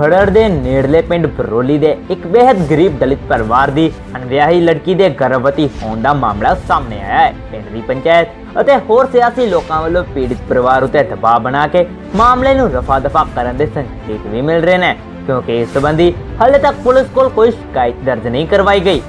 ਖੜੜ ਦੇ ਨੇੜਲੇ ਪਿੰਡ ਬਰੋਲੀ ਦੇ ਇੱਕ ਬੇहद ਗਰੀਬ ਦਲਿਤ ਪਰਿਵਾਰ ਦੀ ਅਣਵਿਆਹੀ ਲੜਕੀ ਦੇ ਗਰਭਵਤੀ ਹੋਣ ਦਾ ਮਾਮਲਾ ਸਾਹਮਣੇ ਆਇਆ ਹੈ। ਪਿੰਡ ਦੀ ਪੰਚਾਇਤ ਅਤੇ ਹੋਰ ਸਿਆਸੀ ਲੋਕਾਂ ਵੱਲੋਂ ਪੀੜਿਤ ਪਰਿਵਾਰ ਉਤੇ ਦਬਾਅ ਬਣਾ ਕੇ ਮਾਮਲੇ ਨੂੰ ਰਫਾ-ਦਫਾ ਕਰਨ ਦੇ ਸੰਕੇਤ ਵੀ ਮਿਲ ਰਹੇ ਨੇ, ਕਿਉਂਕਿ ਇਸ ਸੰਬੰਧੀ ਹਾਲੇ ਤੱਕ ਪੁਲਿਸ ਕੋਲ ਕੋਈ ਸ਼ਿਕਾਇਤ ਦਰਜ ਨਹੀਂ ਕਰਵਾਈ ਗਈ।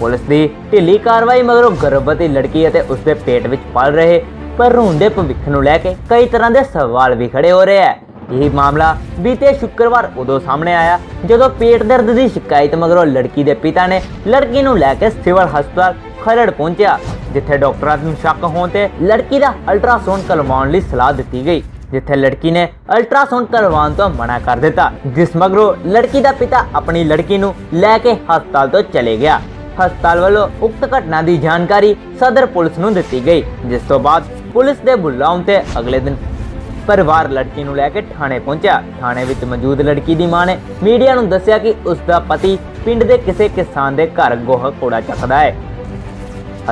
ਪੁਲਿਸ ਦੀ ਢਿੱਲੀ ਕਾਰਵਾਈ ਮਗਰੋਂ ਗਰਭਵਤੀ ਲੜਕੀ ਅਤੇ ਉਸਦੇ ਪੇਟ ਵਿੱਚ ਪਲ ਰਹੇ ਪਰ ਰੋਂਦੇ ਭਵਿੱਖ ਨੂੰ ਲੈ ਕੇ ਕਈ ਤਰ੍ਹਾਂ ਦੇ ਸਵਾਲ ਵੀ ਖੜੇ ਹੋ ਰਹੇ ਹੈ। ਇਹ ਮਾਮਲਾ ਬੀਤੇ ਸ਼ੁੱਕਰਵਾਰ ਉਦੋਂ ਸਾਹਮਣੇ ਆਇਆ, ਜਦੋਂ ਪੇਟ ਦਰਦ ਦੀ ਸ਼ਿਕਾਇਤ ਮਗਰੋਂ ਲੜਕੀ ਦੇ ਪਿਤਾ ਨੇ ਲੜਕੀ ਨੂੰ ਲੈ ਕੇ ਸਿਵਲ ਹਸਪਤਾਲ ਖਰੜ ਪਹੁੰਚਿਆ, ਜਿੱਥੇ ਡਾਕਟਰਾਂ ਨੂੰ ਸ਼ੱਕ ਹੋਣ ਤੇ ਲੜਕੀ ਦਾ ਅਲਟਰਾਸਾਊਂਡ ਕਰਵਾਉਣ ਲਈ ਸਲਾਹ ਦਿੱਤੀ ਗਈ, ਜਿੱਥੇ ਲੜਕੀ ਨੇ ਅਲਟਰਾਸਾਊਂਡ ਕਰਵਾਉਣ ਤੋਂ ਮਨਾ ਕਰ ਦਿੱਤਾ, ਜਿਸ ਮਗਰੋਂ ਲੜਕੀ ਦਾ ਪਿਤਾ ਆਪਣੀ ਲੜਕੀ ਨੂੰ ਲੈ ਕੇ ਹਸਪਤਾਲ ਤੋਂ ਚਲੇ ਗਿਆ। ਹਸਪਤਾਲ ਵੱਲੋਂ ਉਕਤ ਘਟਨਾ ਦੀ ਜਾਣਕਾਰੀ ਸਦਰ ਪੁਲਿਸ ਨੂੰ ਦਿੱਤੀ ਗਈ, ਜਿਸ ਤੋਂ ਬਾਅਦ ਪੁਲਿਸ ਦੇ ਬੁਲਾਉਣ ਤੇ ਅਗਲੇ ਦਿਨ ਪਰਿਵਾਰ ਲੜਕੀ ਨੂੰ ਲੈ ਕੇ ਥਾਣੇ ਪਹੁੰਚਿਆ। ਥਾਣੇ ਵਿੱਚ ਮੌਜੂਦ ਲੜਕੀ ਦੀ ਮਾਂ ਨੇ ਮੀਡੀਆ ਨੂੰ ਦੱਸਿਆ ਕਿ ਉਸ ਦਾ ਪਤੀ ਪਿੰਡ ਦੇ ਕਿਸੇ ਕਿਸਾਨ ਦੇ ਘਰ ਗੋਹਾ ਕੂੜਾ ਚੱਕਦਾ ਹੈ।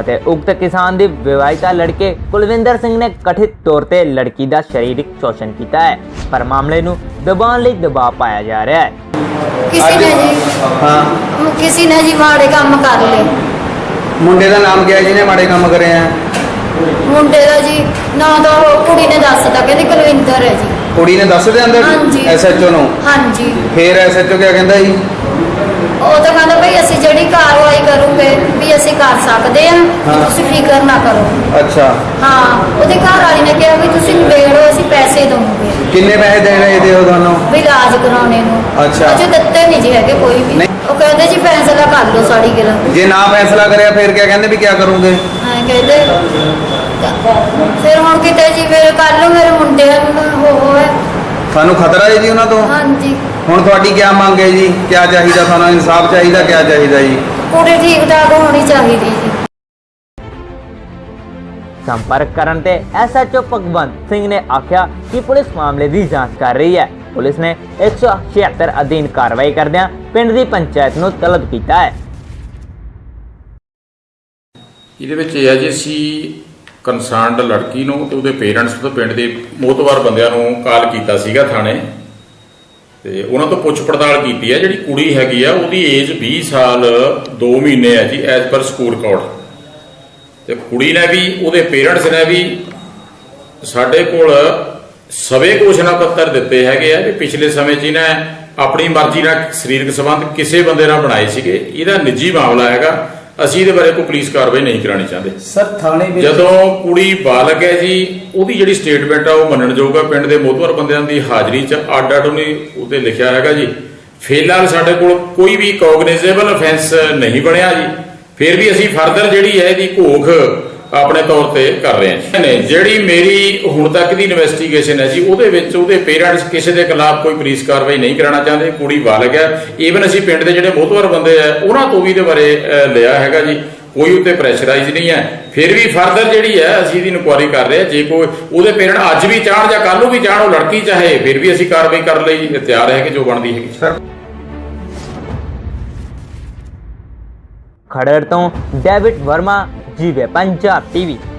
ਅਤੇ ਉਕਤ ਕਿਸਾਨ ਦੀ ਵਿਵਾਹਿਤਾ ਲੜਕੇ ਕੁਲਵਿੰਦਰ ਸਿੰਘ ਨੇ ਕਥਿਤ ਤੌਰ ਤੇ ਲੜਕੀ ਦਾ ਸਰੀਰਕ ਸ਼ੋਸ਼ਣ ਕੀਤਾ ਹੈ। ਪਰ ਮਾਮਲੇ ਨੂੰ ਦਬਾਉਣ ਲਈ ਦਬਾਅ ਪਾਇਆ ਜਾ ਰਿਹਾ ਹੈ। ਕਿਸੇ ਨੇ ਜੀ? ਹਾਂ। ਕਿਸੇ ਨੇ ਜੀ ਮਾੜੇ ਕੰਮ ਕਰ ਲਏ? ਮੁੰਡੇ ਦਾ ਨਾਮ ਕੀ ਹੈ ਜਿਹਨੇ ਮਾੜੇ ਕੰਮ ਕਰੇ ਆ? ਮੁੰਡੇ ਦਾ ਜੀ ਨਾ ਤਾਂ ਉਹ ਕੁੜੀ ਨੇ ਦੱਸਤਾ ਕਹਿੰਦੀ ਕੁਲਵਿੰਦਰ ਹੈ ਜੀ ਕੁੜੀ ਨੇ ਦੱਸ ਦੇ ਅੰਦਰ ਹਾਂਜੀ। ਐਸਐਚਓ ਨੂੰ? ਹਾਂਜੀ। ਫੇਰ ਐਸਐਚਓ ਕੀ ਕਹਿੰਦਾ ਜੀ? ਉਹ ਤਾਂ ਕਹਿੰਦਾ ਭਈ ਅਸੀਂ ਜਿਹੜੀ ਕਾਰਵਾਈ ਕਰੂਗੇ ਵੀ ਅਸੀਂ ਕਰ ਸਕਦੇ ਹਾਂ। ਤੁਸੀਂ ਫਿਕਰ ਨਾ ਕਰੋ। ਅੱਛਾ। ਹਾਂ ਉਹਦੇ ਘਰ ਵਾਲੀ ਨੇ ਕਿਹਾ ਵੀ ਤੁਸੀਂ ਨਿਬੇੜੋ ਅਸੀਂ ਪੈਸੇ ਦਵਾਂਗੇ ਕਿੰਨੇ ਪੈਸੇ ਦੇ ਰਹੇ ਦੇ ਉਹ ਤੁਹਾਨੂੰ? ਵੀ ਇਲਾਜ ਕਰਾਉਣੇ ਨੂੰ। ਅੱਛਾ। ਅਜੇ ਦਿੱਤੇ ਨਹੀਂ ਜੀ ਹੈਗੇ ਕੋਈ ਵੀ। ਨਹੀਂ। ਉਹ ਕਹਿੰਦੇ ਜੀ ਫੈਸਲਾ ਕਰ ਲਓ ਸਾਡੀ ਗੱਲ। ਜੇ ਨਾ ਫੈਸਲਾ ਕਰਿਆ ਫੇਰ ਕੀ ਕਹਿੰਦੇ ਵੀ ਕੀ ਕਰੋਗੇ? ਹਾਂ ਕਹਿੰਦੇ ਫਿਰ ਹੁਣ ਕਿਤੇ ਜੀ ਮੇਰੇ ਕੱਲ ਨੂੰ ਮੇਰੇ ਮੁੰਡੇ ਨੂੰ ਉਹ ਹੋਇਆ। ਸਾਨੂੰ ਖਤਰਾ ਹੈ ਜੀ ਉਹਨਾਂ ਤੋਂ? ਹਾਂਜੀ। ਹੁਣ ਤੁਹਾਡੀ ਕੀ ਮੰਗ ਹੈ ਜੀ? ਕੀ ਚਾਹੀਦਾ ਤੁਹਾਨੂੰ ਇਨਸਾਫ ਚਾਹੀਦਾ ਕੀ ਚਾਹੀਦਾ ਜੀ? ਕੁੜੀ ਠੀਕ ਠਾਕ ਹੋਣੀ ਚਾਹੀਦੀ ਜੀ। ਸੰਪਰਕ ਕਰਨ ਤੇ ਐਸਐਚਓ ਭਗਵੰਤ ਸਿੰਘ ਨੇ ਆਖਿਆ ਕਿ ਪੁਲਿਸ ਮਾਮਲੇ ਦੀ ਜਾਂਚ ਕਰ ਰਹੀ ਹੈ। ਪੁਲਿਸ ਨੇ 176 ਅਧੀਨ ਕਾਰਵਾਈ ਕਰਦਿਆਂ ਪਿੰਡ ਦੀ ਪੰਚਾਇਤ ਨੂੰ ਤਲਬ ਕੀਤਾ ਹੈ। ਇਹਦੇ ਵਿੱਚ ਇਹ ਹੈ ਜੀ ਅਸੀਂ ਕੰਸਰਨਡ ਲੜਕੀ ਨੂੰ ਤੇ ਉਹਦੇ ਪੇਰੈਂਟਸ ਤੋਂ ਪਿੰਡ ਦੇ ਮੋਤਵਾਰ ਬੰਦਿਆਂ ਨੂੰ ਕਾਲ ਕੀਤਾ ਸੀਗਾ ਥਾਣੇ। ਤੇ ਉਹਨਾਂ ਤੋਂ ਪੁੱਛ ਪੜਤਾਲ ਕੀਤੀ ਹੈ, ਜਿਹੜੀ ਕੁੜੀ ਹੈਗੀ ਆ, ਉਹਦੀ ਏਜ 20 ਸਾਲ 2 ਮਹੀਨੇ ਹੈ ਜੀ ਐਜ਼ ਪਰ ਸਕੂਲ ਕੋਡ ਤੇ ਕੁੜੀ ਨੇ ਵੀ, ਉਹਦੇ ਪੇਰੈਂਟਸ ਨੇ ਵੀ ਸਾਡੇ ਕੋਲ ਸਵੇ ਘੋਸ਼ਣਾ ਪੱਤਰ ਦਿੱਤੇ ਹੈਗੇ ਆ ਕਿ ਪਿਛਲੇ ਸਮੇਂ 'ਚ ਇਹਨੇ ਆਪਣੀ ਮਰਜ਼ੀ ਨਾਲ ਸਰੀਰਕ ਸੰਬੰਧ ਕਿਸੇ ਬੰਦੇ ਨਾਲ ਬਣਾਏ ਸੀਗੇ। ਇਹਦਾ ਨਿੱਜੀ ਮਾਮਲਾ ਹੈਗਾ। ਅਸੀਂ ਇਹਦੇ ਬਾਰੇ ਕੋਈ ਪੁਲਿਸ ਕਾਰਵਾਈ ਨਹੀਂ ਕਰਾਣੀ ਚਾਹੁੰਦੇ। ਸਰ ਥਾਣੇ ਵਿੱਚ ਜਦੋਂ ਕੁੜੀ ਬਾਲਗ ਹੈ ਜੀ ਉਹਦੀ ਜਿਹੜੀ ਸਟੇਟਮੈਂਟ ਆ ਉਹ ਮੰਨਣਯੋਗ ਆ। ਪਿੰਡ ਦੇ ਮੋਹਤਵਰ ਬੰਦਿਆਂ ਦੀ ਹਾਜ਼ਰੀ 'ਚ ਅੱਡ ਅੱਡ ਉਹਨੇ ਉਹਤੇ ਲਿਖਿਆ ਹੈਗਾ ਜੀ। ਫਿਲਹਾਲ ਸਾਡੇ ਕੋਲ ਕੋਈ ਵੀ ਕੋਗਨੀਜ਼ੇਬਲ ਅਫੈਂਸ ਨਹੀਂ ਬਣਿਆ ਜੀ। ਫਿਰ ਵੀ ਅਸੀਂ ਫਰਦਰ ਜਿਹੜੀ ਹੈ ਇਹਦੀ ਘੋਖ ਆਪਣੇ ਤੌਰ ਤੇ ਕਰ ਰਹੇ ਹਾਂ। ਨੇ ਜਿਹੜੀ ਮੇਰੀ ਹੁਣ ਤੱਕ ਦੀ ਇਨਵੈਸਟੀਗੇਸ਼ਨ ਹੈ ਜੀ ਉਹਦੇ ਵਿੱਚ ਉਹਦੇ ਪੇਰੈਂਟਸ ਕਿਸੇ ਦੇ ਖਿਲਾਫ ਕੋਈ ਪੁਲਿਸ ਕਾਰਵਾਈ ਨਹੀਂ ਕਰਾਉਣਾ ਚਾਹੁੰਦੇ ਕੁੜੀ ਬਾਲਗ ਹੈ। ਈਵਨ ਅਸੀਂ ਪਿੰਡ ਦੇ ਜਿਹੜੇ ਮੋਹਤਵਰ ਬੰਦੇ ਆ ਉਹਨਾਂ ਤੋਂ ਵੀ ਇਹਦੇ ਬਾਰੇ ਲਿਆ ਹੈਗਾ ਜੀ। ਕੋਈ ਉੱਤੇ ਪ੍ਰੈਸ਼ਰਾਈਜ਼ ਨਹੀਂ ਹੈ। ਫਿਰ ਵੀ ਫਰਦਰ ਜਿਹੜੀ ਹੈ ਅਸੀਂ ਇਹਦੀ ਇਨਕੁਆਰੀ ਕਰ ਰਹੇ ਹਾਂ। ਜੇ ਕੋਈ ਉਹਦੇ ਪੇਰੈਂਟ ਅੱਜ ਵੀ ਚਾਹਣ ਜਾਂ ਕੱਲ ਨੂੰ ਵੀ ਚਾਹਣ ਉਹ ਲੜਕੀ ਚਾਹੇ ਫਿਰ ਵੀ ਅਸੀਂ ਕਾਰਵਾਈ ਕਰਨ ਲਈ ਤਿਆਰ ਹੈ ਕਿ ਜੋ ਬਣਦੀ ਹੈਗੀ। ਸਰ। ਖੜੜ ਤੋਂ ਡੇਵਿਡ ਵਰਮਾ જી વે પંજાબ ટીવી.